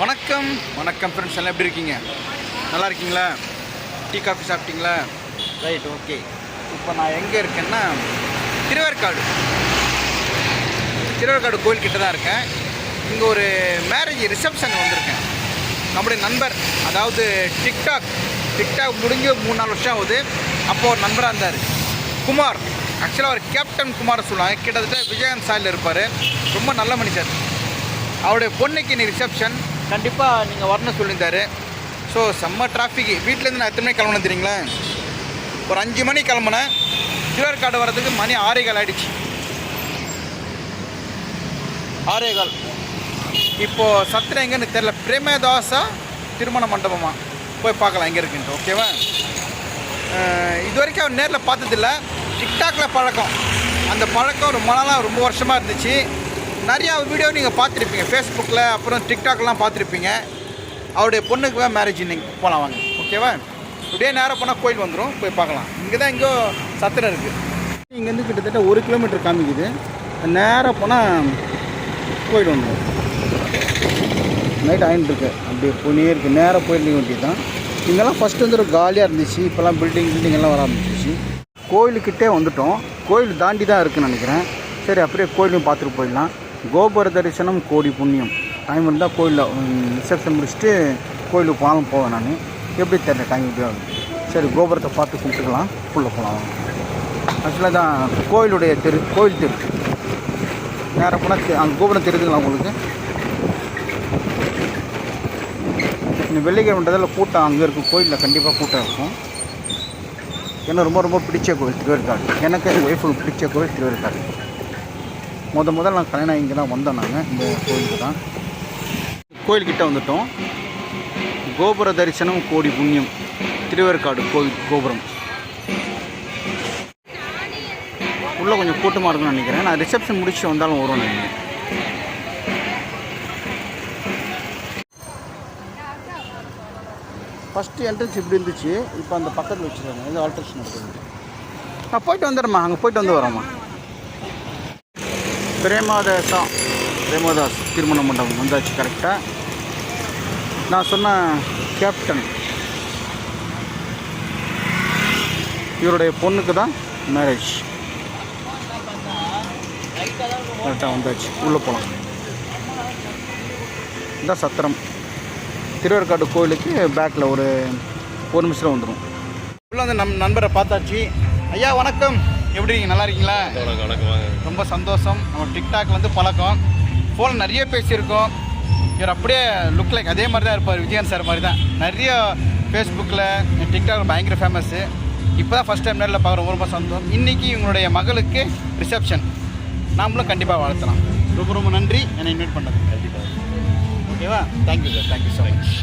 வணக்கம். வணக்கம் ஃப்ரெண்ட்ஸ் எல்லாம் எப்படி இருக்கீங்க? நல்லா இருக்கீங்களா? டீ காஃபி சாப்பிட்டீங்களா? ரைட் ஓகே இப்போ நான் எங்கே இருக்கேன்னா திருவேற்காடு திருவேற்காடு கோயில்கிட்ட தான் இருக்கேன். இங்கே ஒரு மேரேஜ் ரிசப்ஷன் வந்திருக்கேன். நம்முடைய நண்பர் அதாவது டிக்டாக் டிக்டாக் முடிஞ்சு மூணு நாலு வருஷம் ஆகுது. அப்போது ஒரு நண்பராக இருந்தார். குமார். ஆக்சுவலாக அவர் கேப்டன் குமார் சொல்லுவாங்க. கிட்டத்தட்ட விஜயகாந்த் சாயில் இருப்பார். ரொம்ப நல்ல மனுஷர் அவருடைய பொண்ணுக்கு இன்னைக்கு ரிசப்ஷன் கண்டிப்பாக நீங்கள் வரணும்னு சொல்லியிருந்தாரு. ஸோ செம்ம டிராஃபிக் வீட்டிலேருந்து நான் எத்தனை மணிக்கு கிளம்பணும் தெரியுங்களா? ஒரு அஞ்சு மணி கிளம்புனேன். திருவேற்காடு வர்றதுக்கு மணி ஆறே கால் ஆயிடுச்சு. ஆறே கால். இப்போது சத்திரம் எங்கன்னு தெரில பிரேமதாசா திருமண மண்டபமா? போய் பார்க்கலாம் எங்கே இருக்குன்ட்டு. ஓகேவா இது வரைக்கும் அவர் நேரில் பார்த்ததில்ல. டிக்டாக்ல பழக்கம். அந்த பழக்கம் ரொம்ப நாளாக ரொம்ப வருஷமாக இருந்துச்சு. நிறையா வீடியோ நீங்கள் பார்த்துருப்பீங்க. ஃபேஸ்புக்கில் அப்புறம் டிக்டாக்லாம் பார்த்துருப்பீங்க. அவருடைய பொண்ணுக்கு தான் மேரேஜ் இன்னைக்கு போகலாம் வாங்க. ஓகேவா இப்படியே நேரம் போனால் கோயில் வந்துடும் போய் பார்க்கலாம். இங்கே தான் எங்கேயோ சத்திரம் இருக்குது இங்கேருந்து கிட்டத்தட்ட ஒரு கிலோமீட்டர் காமிக்குது. நேராக போனால் கோயில் வந்துடும் நைட் ஆயின்னு இருக்கு. அப்படியே போனே இருக்குது நேராக போயிட்டு வேண்டியது தான் இங்கெல்லாம் ஃபஸ்ட்டு வந்து ஒரு காலியாக இருந்துச்சு. இப்போல்லாம் பில்டிங் பில்டிங் எல்லாம் வர ஆரம்பிச்சிச்சு கோயிலுக்கிட்டே வந்துட்டோம். கோயில் தாண்டி தான் இருக்குன்னு நினைக்கிறேன். சரி அப்படியே கோயிலையும் பார்த்துட்டு போயிடலாம். கோபுர தரிசனம் கோடி புண்ணியம். டைம் இருந்தால் கோயிலில் ரிசப்ஷன் முடிச்சுட்டு கோயிலுக்கு போனாலும் போவேன் நான். எப்படி தெரியல டைம் எப்படி சரி கோபுரத்தை பார்த்து கும்பிட்டுக்கலாம். உள்ளே போகலாம் ஆக்சுவலாக தான் கோயிலுடைய தெரு கோயில் தெரு. நேராக போனால் அந்த கோபுரம் தெரியுதுங்களா உங்களுக்கு? இந்த வெள்ளிக்கிழமைன்றதில் கூட்டம் அங்கே இருக்கும். கோயிலில் கண்டிப்பாக கூட்டம் இருக்கும். எனக்கு ரொம்ப ரொம்ப பிடிச்ச கோயில் திருவேற்காடு எனக்கு என் ஒய்ஃபுக்கு பிடிச்ச கோயில் திருவேற்காடு முத முதல்ல நான் கல்யாணம் இங்கே தான் வந்தோம் நாங்கள் இந்த கோயிலுக்கு தான். கோயில்கிட்ட வந்துட்டோம். கோபுர தரிசனம் கோடி புண்ணியம். திருவேற்காடு கோயில் கோபுரம். உள்ளே கொஞ்சம் கூட்டமாக இருக்கும்னு நினைக்கிறேன். நான் ரிசப்ஷன் முடிச்சு வந்தாலும் வரும் நினைக்கிறேன் ஃபஸ்ட்டு என்ட்ரன்ஸ் இப்படி இருந்துச்சு. இப்போ அந்த பக்கத்தில் வச்சுருக்காங்க. எந்த ஆல்ட்ரேஷன் இருக்குது நான் போயிட்டு வந்துடுறேம்மா. அங்கே போயிட்டு வந்து வரோம்மா. பிரேமாதாசா பிரேமதாஸ் திருமண மண்டபம் வந்தாச்சு கரெக்டாக நான் சொன்ன கேப்டன் இவருடைய பொண்ணுக்கு தான் மேரேஜ் கரெக்டாக வந்தாச்சு. உள்ளே போகலாம் இதான் சத்திரம். திருவேற்காடு கோயிலுக்கு பேக்கில் ஒரு ஒரு நிமிஷம் வந்துடும் உள்ள வந்து நம் நண்பரை பார்த்தாச்சு. ஐயா வணக்கம். எப்படி இருக்கீங்க? நல்லா இருக்கீங்களா? வணக்கம் ரொம்ப சந்தோஷம். நம்ம டிக்டாக் வந்து பழக்கம். ஃபோன் நிறைய பேசியிருக்கோம். இவர் அப்படியே லுக் லைக் அதே மாதிரி தான் இருப்பார் விஜயன் சார் மாதிரி தான் நிறைய ஃபேஸ்புக்கில் டிக்டாக் பயங்கர ஃபேமஸ்ஸு இப்போ தான் ஃபஸ்ட் டைம் நேரில் பார்க்குறோம். ரொம்ப சந்தோஷம். இன்றைக்கி இவங்களுடைய மகளுக்கு ரிசப்ஷன் நாமளும் கண்டிப்பாக வாழ்த்தலாம். ரொம்ப ரொம்ப நன்றி. என்னை இன்வைட் பண்ணுறது கண்டிப்பாக ஓகேவா thank you sir thank you so much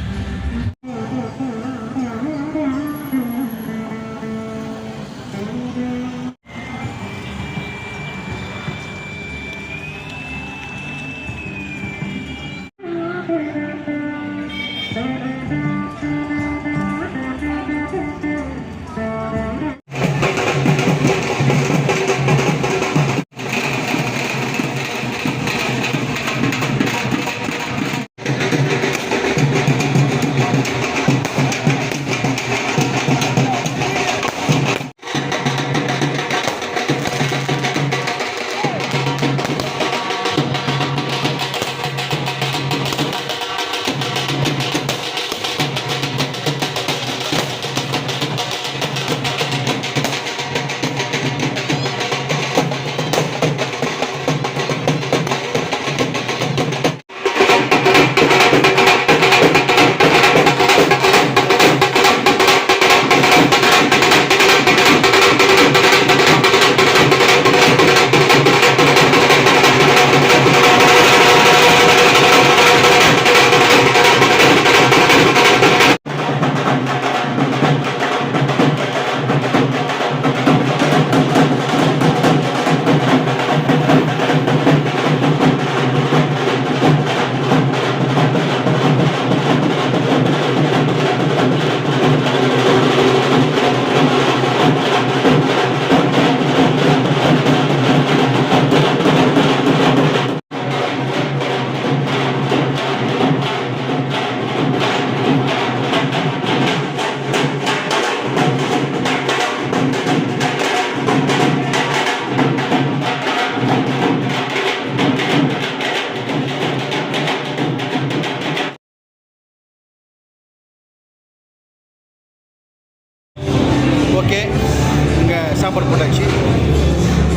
சாப்பாடு போட்டாச்சு.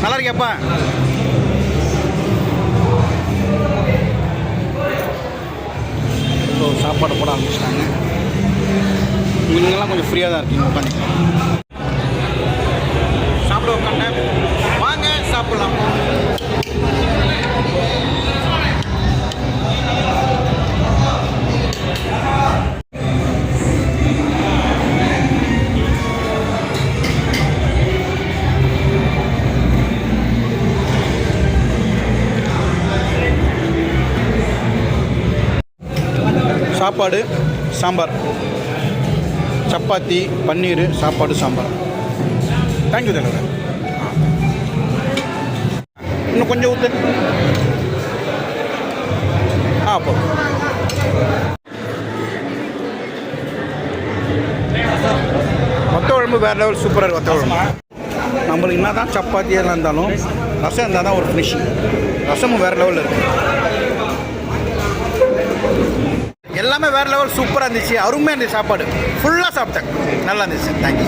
நல்லா இருக்கியாப்பா? ஸோ சாப்பாடு போட ஆரம்பிச்சிட்டாங்க. நீங்கள்லாம் கொஞ்சம் ஃப்ரீயாக தான் இருக்கீங்க உட்காந்து சாப்பிட உட்காந்தேன் வாங்க சாப்பிடலாம். சாப்பாடு சாம்பார். சப்பாத்தி பன்னீர் சாப்பாடு சாம்பார். தேங்க்யூ தலைவர். இன்னும் கொஞ்சம் ஊற்று ஆ போ. கொத்த குழம்பு வேறு லெவல் சூப்பராக இருக்கும் வத்த குழம்பு நம்மளுக்கு என்ன தான் சப்பாத்தி எல்லாம் இருந்தாலும் ரசம் இருந்தால் தான் ஒரு ஃபினிஷிங் ரசமும் வேறு லெவலில் இருக்குது எல்லாமே வேறு லெவல் சூப்பராக இருந்துச்சு. அருமையாக இருந்துச்சு சாப்பாடு. ஃபுல்லாக சாப்பிட்டேன். நல்லா இருந்துச்சு. தேங்க்யூ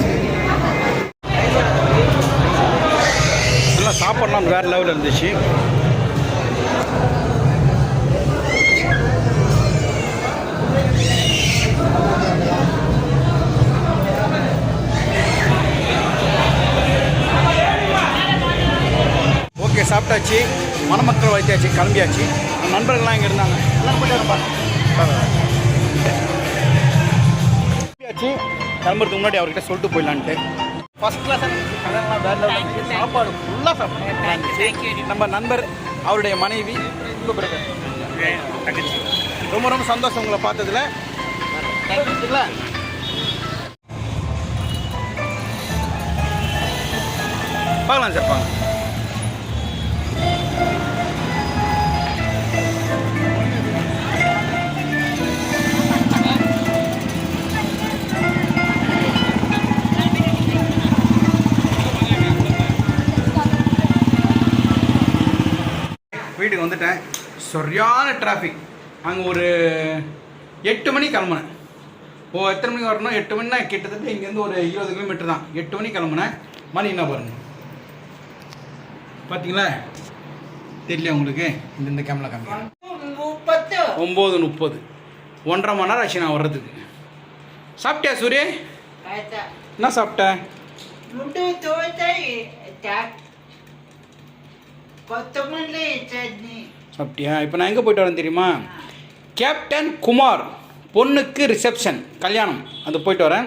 நல்லா சாப்பாடுலாம் வேறு லெவலில் இருந்துச்சு. ஓகே சாப்பிட்டாச்சு. மணமக்கள் வைத்தாச்சு கிளம்பியாச்சு. நண்பர்கள்லாம் இங்கே இருந்தாங்க? எல்லாம் போயிட்டு கிளம்பியாச்சு கிளம்புறதுக்கு முன்னாடி அவர்கிட்ட சொல்லிட்டு போயிடலான்ட்டு. ஃபர்ஸ்ட் கிளாஸ் சாப்பாடு ஃபுல்லாக சாப்பிட்டேன் நம்ம நண்பர் அவருடைய மனைவி ரொம்ப ரொம்ப சந்தோஷம் உங்களை பார்த்ததுல. இல்ல? பார்க்கலாம் சார் பார்க்கலாம். வீட்டுக்கு வந்துட்டேன். சரியான டிராஃபிக் அங்கே ஒரு எட்டு மணி கிளம்புனேன். ஓ எத்தனை மணிக்கு வரணும் எட்டு மணினா கிட்டத்தட்ட இங்கேருந்து ஒரு இருபது கிலோமீட்டர் தான். எட்டு மணி கிளம்புனேன். மணி என்ன பாருங்க. பார்த்தீங்களா தெரியல உங்களுக்கு? இந்த இந்த கேமரா காமிக்க ஒம்பது முப்பது. ஒன்றரை மணி நேரம் ஆச்சு நான் வர்றதுக்கு. சாப்பிட்டியா சூரிய? என்ன சாப்பிட்டேன் அப்படியா? இப்போ நான் எங்கே போயிட்டு வரேன் தெரியுமா? கேப்டன் குமார் பொண்ணுக்கு ரிசப்ஷன் கல்யாணம். அது போயிட்டு வரேன்.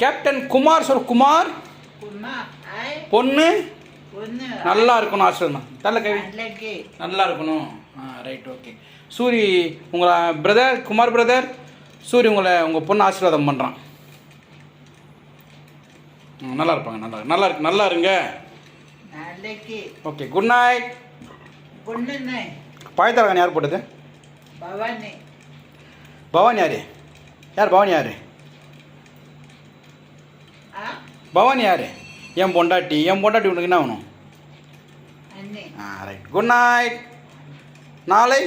கேப்டன் குமார் சொல் குமார் பொண்ணு நல்லா இருக்கணும் ஆசிரியர் தள்ள கவி? நல்லா இருக்கணும். ரைட் ஓகே சூரி உங்களை பிரதர் குமார் பிரதர் சூரி உங்களை உங்கள் பொண்ணு ஆசீர்வாதம் பண்ணுறான் நல்லா இருப்பாங்க நல்லா நல்லா இருக்கு நல்லா இருங்க. ஓகே குட் நைட் பாயத்தாரகன் யார் போட்டது? பவானி. பவானி யார்? யார் பவானி யார்? பவானி யார்? என் பொண்டாட்டி. என் பொண்டாட்டி உனக்கு என்ன ஆகணும் ஆ ரைட் குட் நைட் நாளை?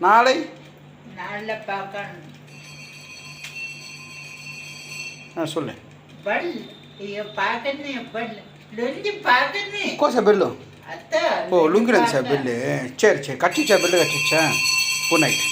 நாளை? நாளில் பார்க்கணும். ஆ சொல்லு. பல். பார்க்கணும் பல். லொஞ்சு பார்க்கணும். கோச பெல்லு. ஓ ஒழுங்கு இருந்துச்சா பில்லு சரி சரி கட்டிச்சா பில்லு கட்டிச்சா குட் நைட்